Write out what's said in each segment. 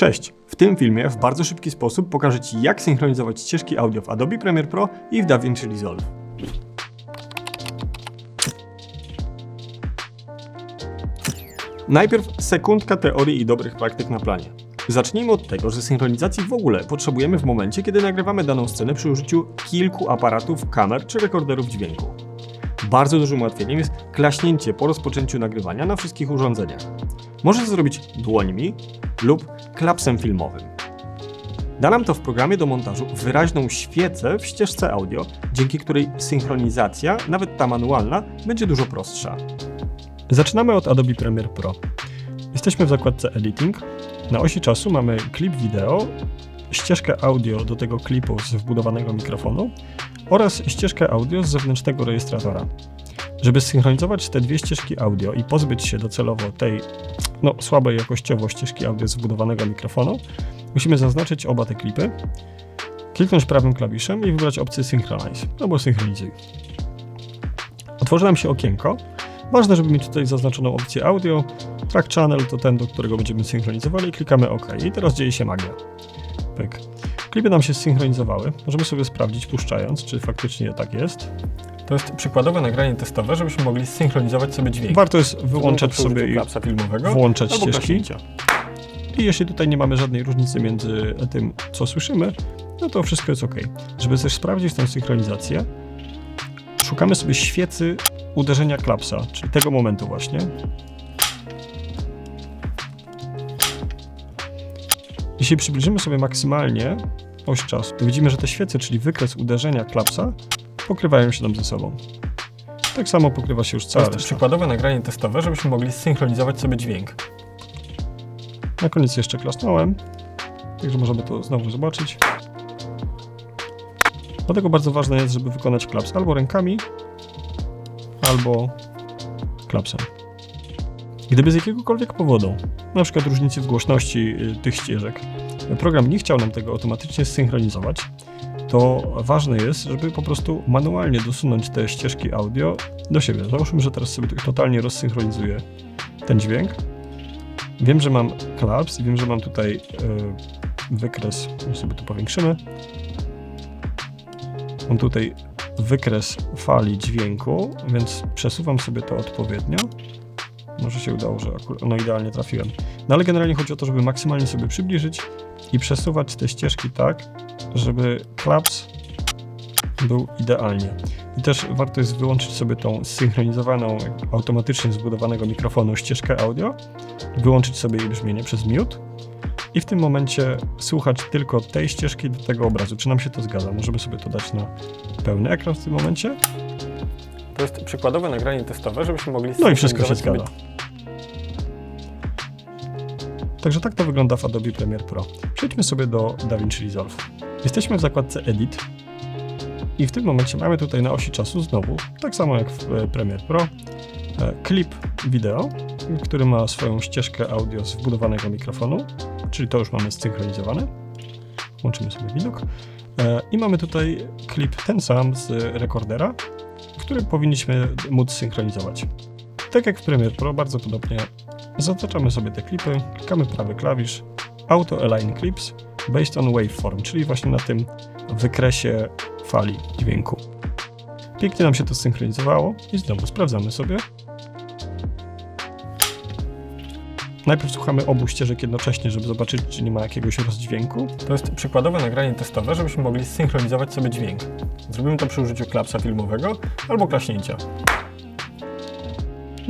Cześć! W tym filmie w bardzo szybki sposób pokażę Ci jak synchronizować ścieżki audio w Adobe Premiere Pro i w DaVinci Resolve. Najpierw sekundka teorii i dobrych praktyk na planie. Zacznijmy od tego, że synchronizacji w ogóle potrzebujemy w momencie, kiedy nagrywamy daną scenę przy użyciu kilku aparatów, kamer czy rekorderów dźwięku. Bardzo dużym ułatwieniem jest klaśnięcie po rozpoczęciu nagrywania na wszystkich urządzeniach. Możesz zrobić dłońmi lub klapsem filmowym. Da nam to w programie do montażu wyraźną świecę w ścieżce audio, dzięki której synchronizacja, nawet ta manualna, będzie dużo prostsza. Zaczynamy od Adobe Premiere Pro. Jesteśmy w zakładce Editing. Na osi czasu mamy klip wideo, ścieżkę audio do tego klipu z wbudowanego mikrofonu oraz ścieżkę audio z zewnętrznego rejestratora. Żeby synchronizować te dwie ścieżki audio i pozbyć się docelowo tej no, słabej jakościowo ścieżki audio z wbudowanego mikrofonu, musimy zaznaczyć oba te klipy, kliknąć prawym klawiszem i wybrać opcję Synchronize albo Synchronizuj. Otworzy nam się okienko. Ważne, żeby mieć tutaj zaznaczoną opcję audio. Track channel to ten, do którego będziemy synchronizowali klikamy OK. I teraz dzieje się magia. Pyk. Klipy nam się zsynchronizowały. Możemy sobie sprawdzić, puszczając, czy faktycznie tak jest. To jest przykładowe nagranie testowe, żebyśmy mogli synchronizować sobie dźwięk. Warto jest wyłączać sobie i klapsa filmowego włączać ścieżki. I jeśli tutaj nie mamy żadnej różnicy między tym, co słyszymy, no to wszystko jest ok. Żeby też sprawdzić tę synchronizację, szukamy sobie świecy uderzenia klapsa, czyli tego momentu właśnie. Jeśli przybliżymy sobie maksymalnie oś czasu, to widzimy, że te świece, czyli wykres uderzenia klapsa, pokrywają się nam ze sobą. Tak samo pokrywa się już To cała jest reszta. przykładowe nagranie testowe, żebyśmy mogli synchronizować sobie dźwięk. Na koniec jeszcze klasnąłem, także możemy to znowu zobaczyć. Dlatego bardzo ważne jest, żeby wykonać klaps albo rękami, albo klapsem. Gdyby z jakiegokolwiek powodu, na przykład różnicy w głośności y, tych ścieżek, program nie chciał nam tego automatycznie zsynchronizować, to ważne jest, żeby po prostu manualnie dosunąć te ścieżki audio do siebie. Załóżmy, że teraz sobie totalnie rozsynchronizuję ten dźwięk. Wiem, że mam klaps wiem, że mam tutaj y, wykres, sobie to powiększymy. Mam tutaj wykres fali dźwięku, więc przesuwam sobie to odpowiednio. Może się udało, że akurat, no idealnie trafiłem. No ale generalnie chodzi o to, żeby maksymalnie sobie przybliżyć i przesuwać te ścieżki tak, żeby klaps był idealnie. I też warto jest wyłączyć sobie tą synchronizowaną, automatycznie zbudowanego mikrofonu ścieżkę audio, wyłączyć sobie jej brzmienie przez mute i w tym momencie słuchać tylko tej ścieżki do tego obrazu. Czy nam się to zgadza? Możemy sobie to dać na pełny ekran w tym momencie. To jest przykładowe nagranie testowe, żebyśmy mogli No i wszystko się zgadza. Także tak to wygląda w Adobe Premiere Pro. Przejdźmy sobie do DaVinci Resolve. Jesteśmy w zakładce Edit i w tym momencie mamy tutaj na osi czasu znowu, tak samo jak w e, Premiere Pro, e, klip wideo, który ma swoją ścieżkę audio z wbudowanego mikrofonu, czyli to już mamy zsynchronizowane. Włączymy sobie widok. E, I mamy tutaj klip ten sam z rekordera, który powinniśmy móc synchronizować. Tak jak w Premiere Pro, bardzo podobnie zaznaczamy sobie te klipy, klikamy prawy klawisz, Auto Align Clips Based on Waveform, czyli właśnie na tym wykresie fali dźwięku. Pięknie nam się to synchronizowało i znowu sprawdzamy sobie. Najpierw słuchamy obu ścieżek jednocześnie, żeby zobaczyć, czy nie ma jakiegoś rozdźwięku. To jest przykładowe nagranie testowe, żebyśmy mogli synchronizować sobie dźwięk. Zrobimy to przy użyciu klapsa filmowego albo klaśnięcia.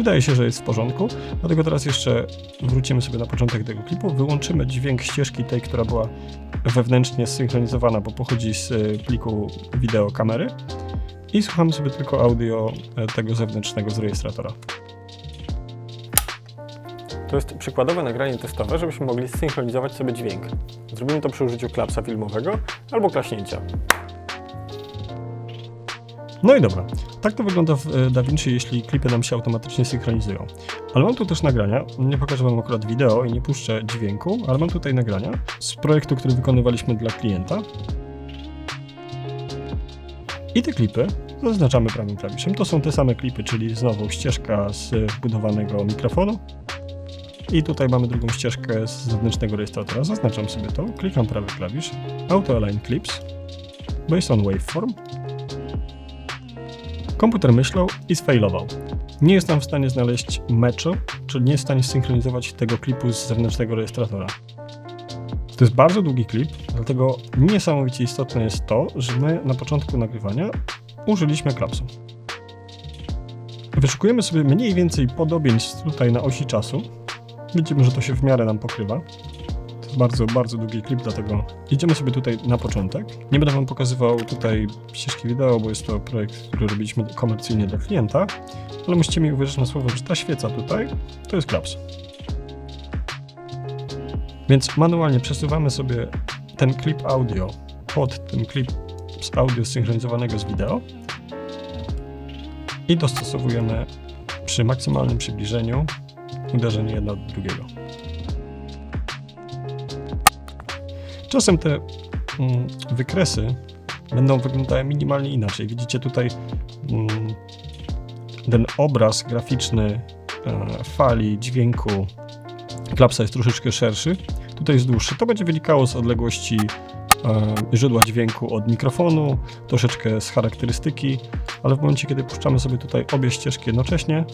Wydaje się, że jest w porządku, dlatego teraz jeszcze wrócimy sobie na początek tego klipu, wyłączymy dźwięk ścieżki tej, która była wewnętrznie zsynchronizowana, bo pochodzi z y, pliku wideo kamery i słuchamy sobie tylko audio e, tego zewnętrznego z rejestratora. To jest przykładowe nagranie testowe, żebyśmy mogli synchronizować sobie dźwięk. Zrobimy to przy użyciu klapsa filmowego albo klaśnięcia. No i dobra, tak to wygląda w e, DaVinci, jeśli klipy nam się automatycznie synchronizują. Ale mam tu też nagrania, nie pokażę Wam akurat wideo i nie puszczę dźwięku, ale mam tutaj nagrania z projektu, który wykonywaliśmy dla klienta. I te klipy zaznaczamy prawym klawiszem. To są te same klipy, czyli znowu ścieżka z wbudowanego mikrofonu. I tutaj mamy drugą ścieżkę z zewnętrznego rejestratora. Zaznaczam sobie to, klikam prawy klawisz, Auto Align Clips, Based on Waveform. Komputer myślał i sfailował. Nie jest nam w stanie znaleźć meczu, czyli nie jest w stanie synchronizować tego klipu z zewnętrznego rejestratora. To jest bardzo długi klip, dlatego niesamowicie istotne jest to, że my na początku nagrywania użyliśmy klapsu. Wyszukujemy sobie mniej więcej podobieństw tutaj na osi czasu. Widzimy, że to się w miarę nam pokrywa. Bardzo, bardzo długi klip, dlatego idziemy sobie tutaj na początek. Nie będę Wam pokazywał tutaj ścieżki wideo, bo jest to projekt, który robiliśmy komercyjnie dla klienta, ale musicie mi uwierzyć na słowo, że ta świeca tutaj to jest klaps. Więc manualnie przesuwamy sobie ten klip audio pod ten klip z audio synchronizowanego z wideo i dostosowujemy przy maksymalnym przybliżeniu uderzenie jedno od drugiego. Czasem te mm, wykresy będą wyglądały minimalnie inaczej. Widzicie tutaj mm, ten obraz graficzny e, fali, dźwięku klapsa jest troszeczkę szerszy, tutaj jest dłuższy. To będzie wynikało z odległości e, źródła dźwięku od mikrofonu, troszeczkę z charakterystyki, ale w momencie, kiedy puszczamy sobie tutaj obie ścieżki jednocześnie,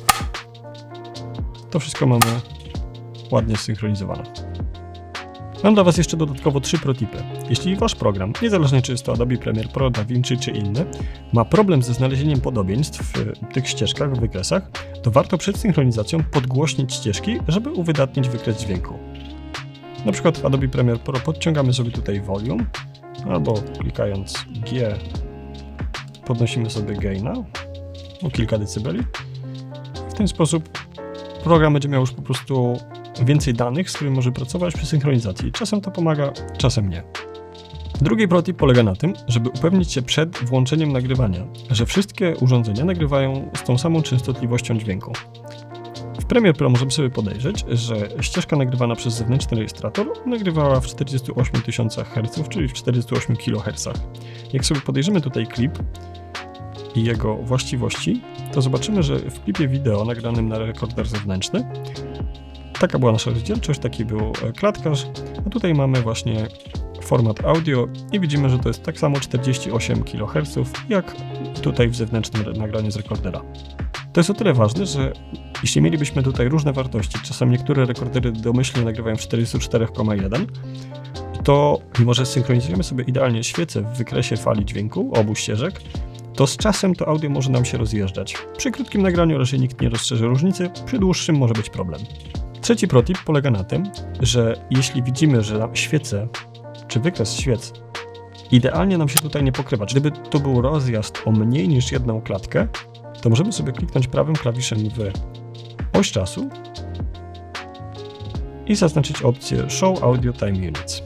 to wszystko mamy ładnie zsynchronizowane. Mam dla Was jeszcze dodatkowo trzy protipy. Jeśli Wasz program, niezależnie czy jest to Adobe Premiere Pro, DaVinci czy inny, ma problem ze znalezieniem podobieństw w tych ścieżkach, w wykresach, to warto przed synchronizacją podgłośnić ścieżki, żeby uwydatnić wykres dźwięku. Na przykład w Adobe Premiere Pro podciągamy sobie tutaj volume, albo klikając G podnosimy sobie gaina o kilka decybeli. W ten sposób program będzie miał już po prostu więcej danych, z którymi może pracować przy synchronizacji. Czasem to pomaga, czasem nie. Drugi protip polega na tym, żeby upewnić się przed włączeniem nagrywania, że wszystkie urządzenia nagrywają z tą samą częstotliwością dźwięku. W Premiere Pro możemy sobie podejrzeć, że ścieżka nagrywana przez zewnętrzny rejestrator nagrywała w 48 tysiącach Hz, czyli w 48 kHz. Jak sobie podejrzymy tutaj klip i jego właściwości, to zobaczymy, że w klipie wideo nagranym na rekorder zewnętrzny taka była nasza rozdzielczość, taki był e, klatkarz, a tutaj mamy właśnie format audio i widzimy, że to jest tak samo 48 kHz, jak tutaj w zewnętrznym nagraniu z rekordera. To jest o tyle ważne, że jeśli mielibyśmy tutaj różne wartości, czasem niektóre rekordery domyślnie nagrywają w 44,1, to mimo, że synchronizujemy sobie idealnie świece w wykresie fali dźwięku obu ścieżek, to z czasem to audio może nam się rozjeżdżać. Przy krótkim nagraniu raczej nikt nie rozstrzeże różnicy, przy dłuższym może być problem. Trzeci protip polega na tym, że jeśli widzimy, że świece, czy wykres świec idealnie nam się tutaj nie pokrywa, gdyby to był rozjazd o mniej niż jedną klatkę, to możemy sobie kliknąć prawym klawiszem w oś czasu i zaznaczyć opcję Show Audio Time Units.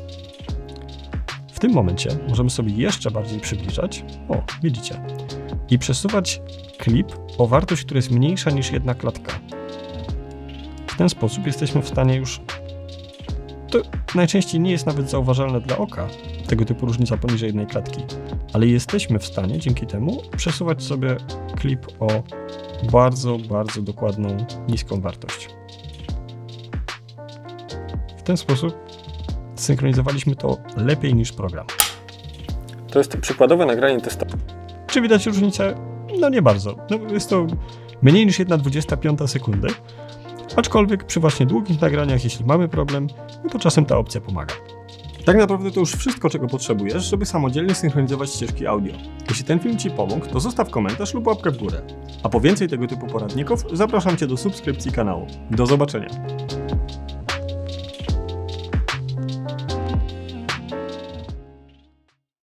W tym momencie możemy sobie jeszcze bardziej przybliżać, o, widzicie, i przesuwać klip o wartość, która jest mniejsza niż jedna klatka. W ten sposób jesteśmy w stanie już. To najczęściej nie jest nawet zauważalne dla oka, tego typu różnica poniżej jednej klatki, ale jesteśmy w stanie dzięki temu przesuwać sobie klip o bardzo, bardzo dokładną, niską wartość. W ten sposób synchronizowaliśmy to lepiej niż program. To jest przykładowe nagranie testowe. Czy widać różnicę? No nie bardzo. No, jest to mniej niż 1,25 sekundy. Aczkolwiek przy właśnie długich nagraniach, jeśli mamy problem, no to czasem ta opcja pomaga. Tak naprawdę to już wszystko, czego potrzebujesz, żeby samodzielnie synchronizować ścieżki audio. Jeśli ten film Ci pomógł, to zostaw komentarz lub łapkę w górę. A po więcej tego typu poradników zapraszam Cię do subskrypcji kanału. Do zobaczenia.